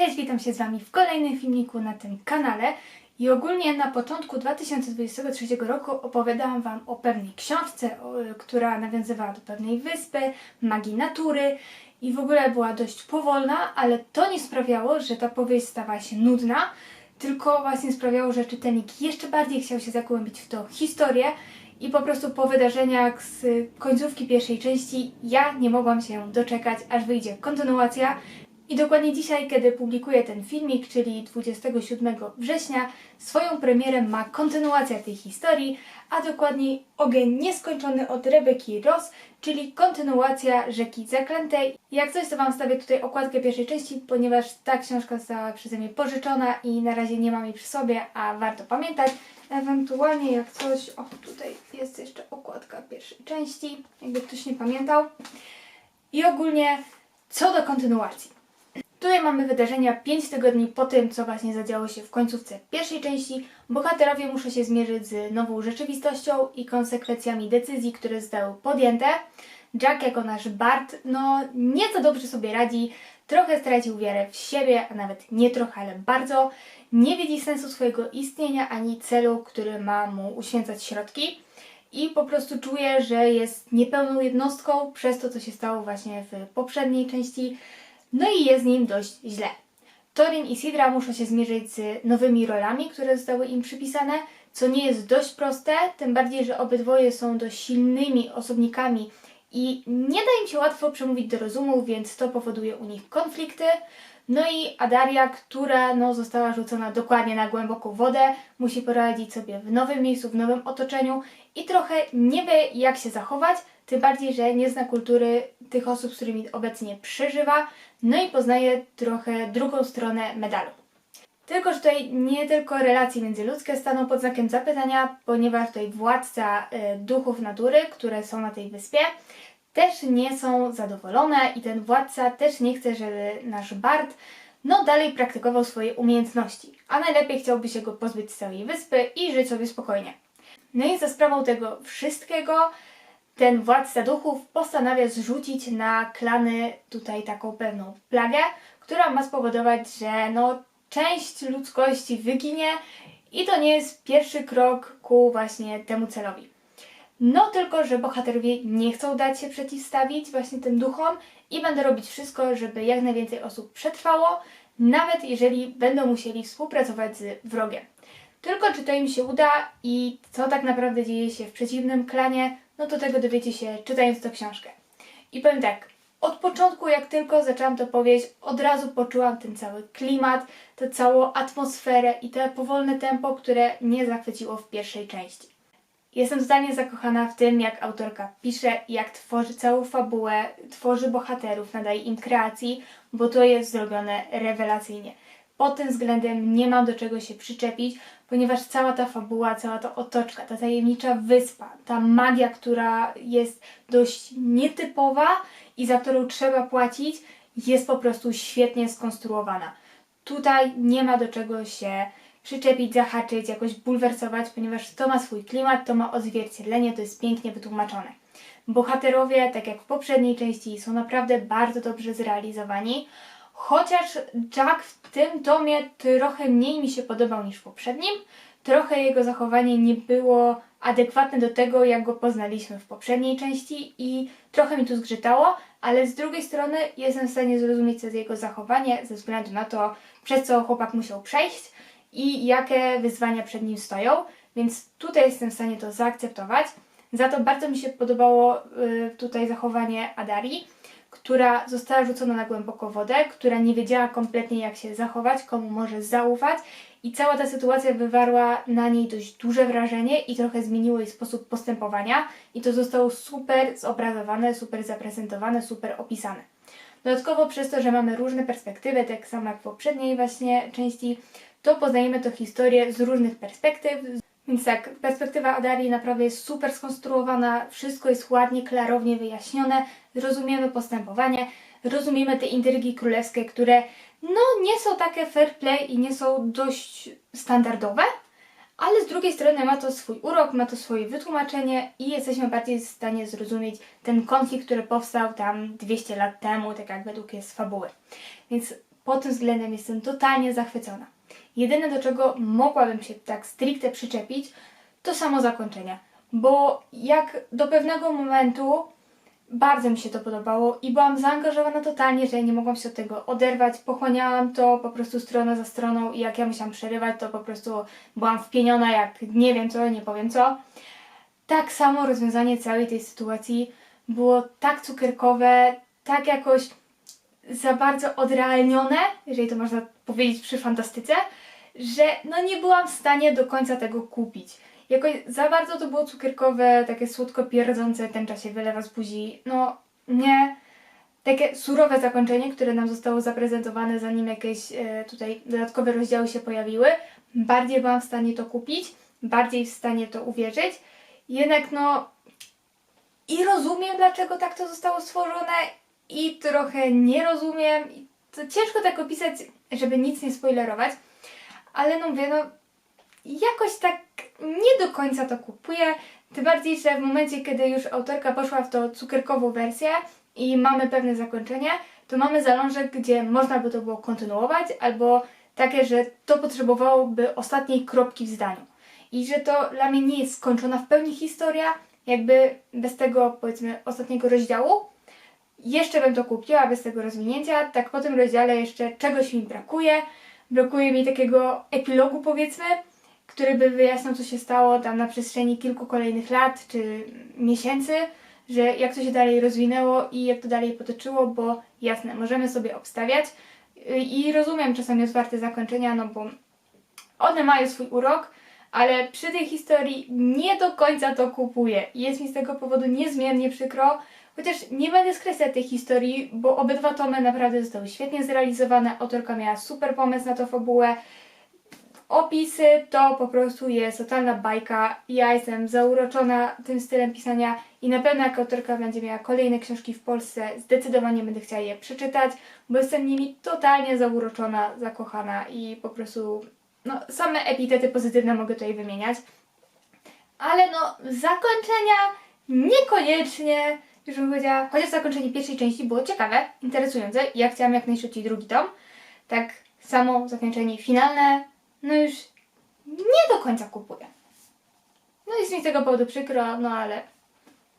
Cześć, witam się z Wami w kolejnym filmiku na tym kanale. I ogólnie na początku 2023 roku opowiadałam Wam o pewnej książce, która nawiązywała do pewnej wyspy, magii natury i w ogóle była dość powolna, ale to nie sprawiało, że ta powieść stawała się nudna, tylko właśnie sprawiało, że czytelnik jeszcze bardziej chciał się zagłębić w tą historię i po prostu po wydarzeniach z końcówki pierwszej części ja nie mogłam się doczekać, aż wyjdzie kontynuacja. I dokładnie dzisiaj, kiedy publikuję ten filmik, czyli 27 września, swoją premierę ma kontynuacja tej historii, a dokładniej Ogień Nieskończony od Rebeki Ross, czyli kontynuacja Rzeki Zaklętej. Jak coś, to Wam stawię tutaj okładkę pierwszej części, ponieważ ta książka została przeze mnie pożyczona i na razie nie mam jej przy sobie, a warto pamiętać. Ewentualnie jak coś, o tutaj jest jeszcze okładka pierwszej części, jakby ktoś nie pamiętał. I ogólnie co do kontynuacji. Tutaj mamy wydarzenia 5 tygodni po tym, co właśnie zadziało się w końcówce pierwszej części. Bohaterowie muszą się zmierzyć z nową rzeczywistością i konsekwencjami decyzji, które zostały podjęte. Jack jako nasz Bart, no nieco dobrze sobie radzi, trochę stracił wiarę w siebie, a nawet nie trochę, ale bardzo. Nie widzi sensu swojego istnienia ani celu, który ma mu uświęcać środki i po prostu czuje, że jest niepełną jednostką przez to, co się stało właśnie w poprzedniej części. No i jest nim dość źle. Torin i Sidra muszą się zmierzyć z nowymi rolami, które zostały im przypisane, co nie jest dość proste, tym bardziej, że obydwoje są dość silnymi osobnikami i nie da im się łatwo przemówić do rozumu, więc to powoduje u nich konflikty. No i Adaria, która no, została rzucona dokładnie na głęboką wodę, musi poradzić sobie w nowym miejscu, w nowym otoczeniu i trochę nie wie jak się zachować, tym bardziej, że nie zna kultury tych osób, z którymi obecnie przeżywa, no i poznaje trochę drugą stronę medalu. Tylko, że tutaj nie tylko relacje międzyludzkie staną pod znakiem zapytania, ponieważ tutaj władca y, duchów natury, które są na tej wyspie, też nie są zadowolone i ten władca też nie chce, żeby nasz Bart no dalej praktykował swoje umiejętności, a najlepiej chciałby się go pozbyć z całej wyspy i żyć sobie spokojnie. No i za sprawą tego wszystkiego ten władca duchów postanawia zrzucić na klany tutaj taką pewną plagę, która ma spowodować, że no część ludzkości wyginie i to nie jest pierwszy krok ku właśnie temu celowi. No tylko, że bohaterowie nie chcą dać się przeciwstawić właśnie tym duchom i będą robić wszystko, żeby jak najwięcej osób przetrwało, nawet jeżeli będą musieli współpracować z wrogiem. Tylko czy to im się uda i co tak naprawdę dzieje się w przeciwnym klanie, no to tego dowiecie się czytając tę książkę. I powiem tak, od początku jak tylko zaczęłam to powiedzieć, od razu poczułam ten cały klimat, tę całą atmosferę i to powolne tempo, które mnie zachwyciło w pierwszej części. Jestem totalnie zakochana w tym, jak autorka pisze, jak tworzy całą fabułę, tworzy bohaterów, nadaje im kreacji, bo to jest zrobione rewelacyjnie. Pod tym względem nie mam do czego się przyczepić, ponieważ cała ta fabuła, cała ta otoczka, ta tajemnicza wyspa, ta magia, która jest dość nietypowa i za którą trzeba płacić, jest po prostu świetnie skonstruowana. Tutaj nie ma do czego się przyczepić, zahaczyć, jakoś bulwersować, ponieważ to ma swój klimat, to ma odzwierciedlenie, to jest pięknie wytłumaczone. Bohaterowie, tak jak w poprzedniej części, są naprawdę bardzo dobrze zrealizowani. Chociaż Jack w tym tomie trochę mniej mi się podobał niż w poprzednim, trochę jego zachowanie nie było adekwatne do tego, jak go poznaliśmy w poprzedniej części i trochę mi tu zgrzytało, ale z drugiej strony jestem w stanie zrozumieć jego zachowanie ze względu na to, przez co chłopak musiał przejść i jakie wyzwania przed nim stoją, więc tutaj jestem w stanie to zaakceptować. Za to bardzo mi się podobało y, tutaj zachowanie Adarii która została rzucona na głęboką wodę, która nie wiedziała kompletnie jak się zachować, komu może zaufać i cała ta sytuacja wywarła na niej dość duże wrażenie i trochę zmieniło jej sposób postępowania i to zostało super zobrazowane, super zaprezentowane, super opisane. Dodatkowo przez to, że mamy różne perspektywy, tak samo jak w poprzedniej właśnie części, to poznajemy tę historię z różnych perspektyw, więc tak, perspektywa Adarii naprawdę jest super skonstruowana, wszystko jest ładnie, klarownie wyjaśnione, rozumiemy postępowanie, rozumiemy te intrygi królewskie, które no nie są takie fair play i nie są dość standardowe, ale z drugiej strony ma to swój urok, ma to swoje wytłumaczenie i jesteśmy bardziej w stanie zrozumieć ten konflikt, który powstał tam 200 lat temu, tak jak według jest fabuły. Więc pod tym względem jestem totalnie zachwycona. Jedyne do czego mogłabym się tak stricte przyczepić, to samo zakończenie. Bo jak do pewnego momentu bardzo mi się to podobało i byłam zaangażowana totalnie, że nie mogłam się od tego oderwać. Pochłaniałam to po prostu stronę za stroną i jak ja musiałam przerywać, to po prostu byłam wpieniona jak nie wiem co, nie powiem co. Tak samo rozwiązanie całej tej sytuacji było tak cukierkowe, tak jakoś za bardzo odrealnione, jeżeli to można powiedzieć przy fantastyce, że no nie byłam w stanie do końca tego kupić. Jakoś za bardzo to było cukierkowe, takie słodko pierdzące, ten czas się wylewa z buzi. No nie. Takie surowe zakończenie, które nam zostało zaprezentowane, zanim jakieś e, tutaj dodatkowe rozdziały się pojawiły. Bardziej byłam w stanie to kupić, bardziej w stanie to uwierzyć. Jednak no i rozumiem, dlaczego tak to zostało stworzone, i trochę nie rozumiem. To ciężko tak opisać, żeby nic nie spoilerować, ale no mówię, no jakoś tak nie do końca to kupuję. Tym bardziej, że w momencie, kiedy już autorka poszła w tą cukierkową wersję i mamy pewne zakończenie, to mamy zalążek, gdzie można by to było kontynuować, albo takie, że to potrzebowałoby ostatniej kropki w zdaniu. I że to dla mnie nie jest skończona w pełni historia, jakby bez tego, powiedzmy, ostatniego rozdziału. Jeszcze bym to kupiła bez tego rozwinięcia, tak po tym rozdziale jeszcze czegoś mi brakuje. Brakuje mi takiego epilogu, powiedzmy, który by wyjaśniał, co się stało tam na przestrzeni kilku kolejnych lat czy miesięcy, że jak to się dalej rozwinęło i jak to dalej potoczyło, bo jasne, możemy sobie obstawiać i rozumiem czasami otwarte zakończenia, no bo one mają swój urok, ale przy tej historii nie do końca to kupuję. Jest mi z tego powodu niezmiernie przykro, chociaż nie będę skreślać tej historii, bo obydwa tomy naprawdę zostały świetnie zrealizowane. Autorka miała super pomysł na tą fabułę. Opisy to po prostu jest totalna bajka. Ja jestem zauroczona tym stylem pisania i na pewno jak autorka będzie miała kolejne książki w Polsce, zdecydowanie będę chciała je przeczytać, bo jestem nimi totalnie zauroczona, zakochana i po prostu no, same epitety pozytywne mogę tutaj wymieniać. Ale no, zakończenia niekoniecznie, już bym powiedziała, chociaż zakończenie pierwszej części było ciekawe, interesujące i ja chciałam jak najszybciej drugi tom. Tak samo zakończenie finalne, no już nie do końca kupuję. No jest mi z tego powodu przykro, no ale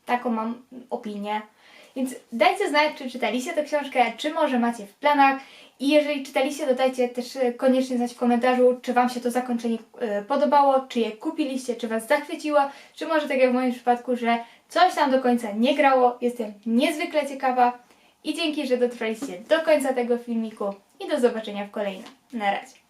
taką mam opinię. Więc dajcie znać, czy czytaliście tę książkę, czy może macie w planach. I jeżeli czytaliście, to dajcie też e, koniecznie znać w komentarzu, czy Wam się to zakończenie e, podobało, czy je kupiliście, czy Was zachwyciło, czy może tak jak w moim przypadku, że coś tam do końca nie grało. Jestem niezwykle ciekawa i dzięki, że dotrwaliście do końca tego filmiku i do zobaczenia w kolejnym. Na razie.